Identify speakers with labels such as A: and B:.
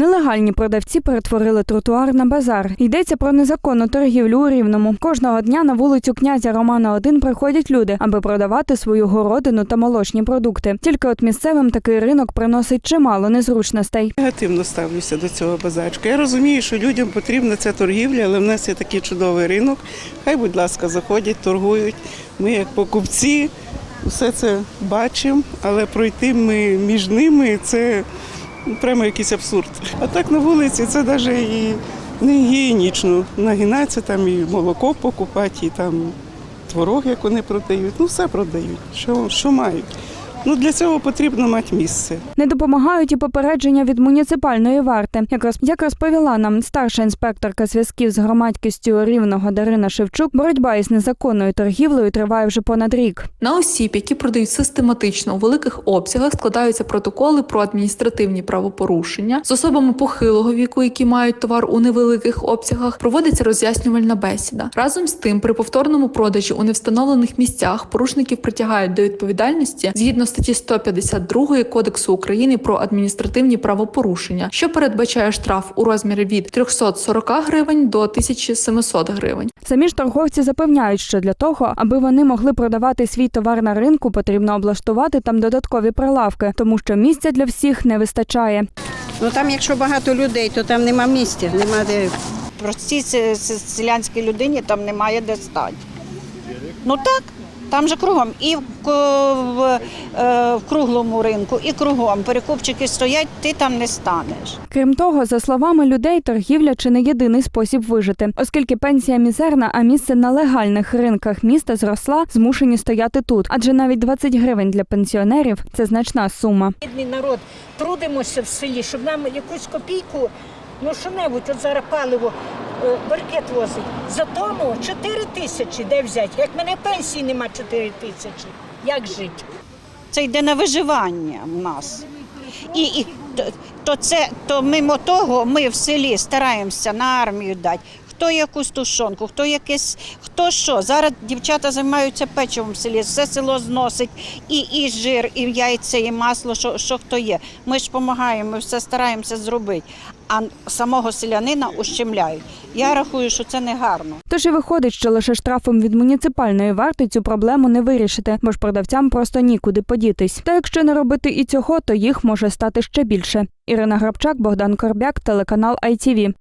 A: Нелегальні продавці перетворили тротуар на базар. Йдеться про незаконну торгівлю у Рівному. Кожного дня на вулицю князя Романа 1 приходять люди, аби продавати свою городину та молочні продукти. Тільки от місцевим такий ринок приносить чимало незручностей.
B: Негативно ставлюся до цього базачка. Я розумію, що людям потрібна ця торгівля, але в нас є такий чудовий ринок. Хай, будь ласка, заходять, торгують. Ми, як покупці, все це бачимо, але пройти ми між ними це прямо якийсь абсурд. А так на вулиці це навіть і не гігієнічно. Нагинатися там і молоко покупати, і там творог, як вони продають. Ну, все продають, що, що мають. Ну, для цього потрібно мати місце.
A: Не допомагають і попередження від муніципальної варти. Як, роз... як розповіла нам старша інспекторка зв'язків з громадськістю рівного Дарина Шевчук, боротьба із незаконною торгівлею триває вже понад рік.
C: На осіб, які продають систематично у великих обсягах, складаються протоколи про адміністративні правопорушення з особами похилого віку, які мають товар у невеликих обсягах. Проводиться роз'яснювальна бесіда. Разом з тим, при повторному продажі у невстановлених місцях порушників притягають до відповідальності згідно статті 152 Кодексу України про адміністративні правопорушення, що передбачає штраф у розмірі від 340 гривень до 1700 гривень.
A: Самі ж торговці запевняють, що для того, аби вони могли продавати свій товар на ринку, потрібно облаштувати там додаткові прилавки, тому що місця для всіх не вистачає.
D: Ну там, якщо багато людей, то там нема місця, нема де.
E: простій се- се- селянській людині там немає де стати. Ну так, там же кругом. І в, в, е, в круглому ринку, і кругом. Перекупчики стоять, ти там не станеш.
A: Крім того, за словами людей, торгівля чи не єдиний спосіб вижити, оскільки пенсія мізерна, а місце на легальних ринках міста зросла, змушені стояти тут. Адже навіть 20 гривень для пенсіонерів це значна сума.
F: бідний народ, трудимося в селі, щоб нам якусь копійку, ну що-небудь, от зараз паливо, баркет возить. За тому 4 тисячі де взяти? Як мене пенсії нема 4 тисячі, як жити?
E: Це йде на виживання в нас. І, і то, то це то мимо того ми в селі стараємося на армію дати. Хто якусь тушонку, хто якесь, хто що. Зараз дівчата займаються печивом в селі, все село зносить, і, і жир, і яйця, і масло, що, що хто є. Ми ж допомагаємо, ми все стараємося зробити. А самого селянина ущемляють. Я рахую, що це не гарно.
A: Тож і виходить, що лише штрафом від муніципальної варти цю проблему не вирішити, бо ж продавцям просто нікуди подітись. Та якщо не робити і цього, то їх може стати ще більше. Ірина Грабчак, Богдан Корбяк, телеканал ITV.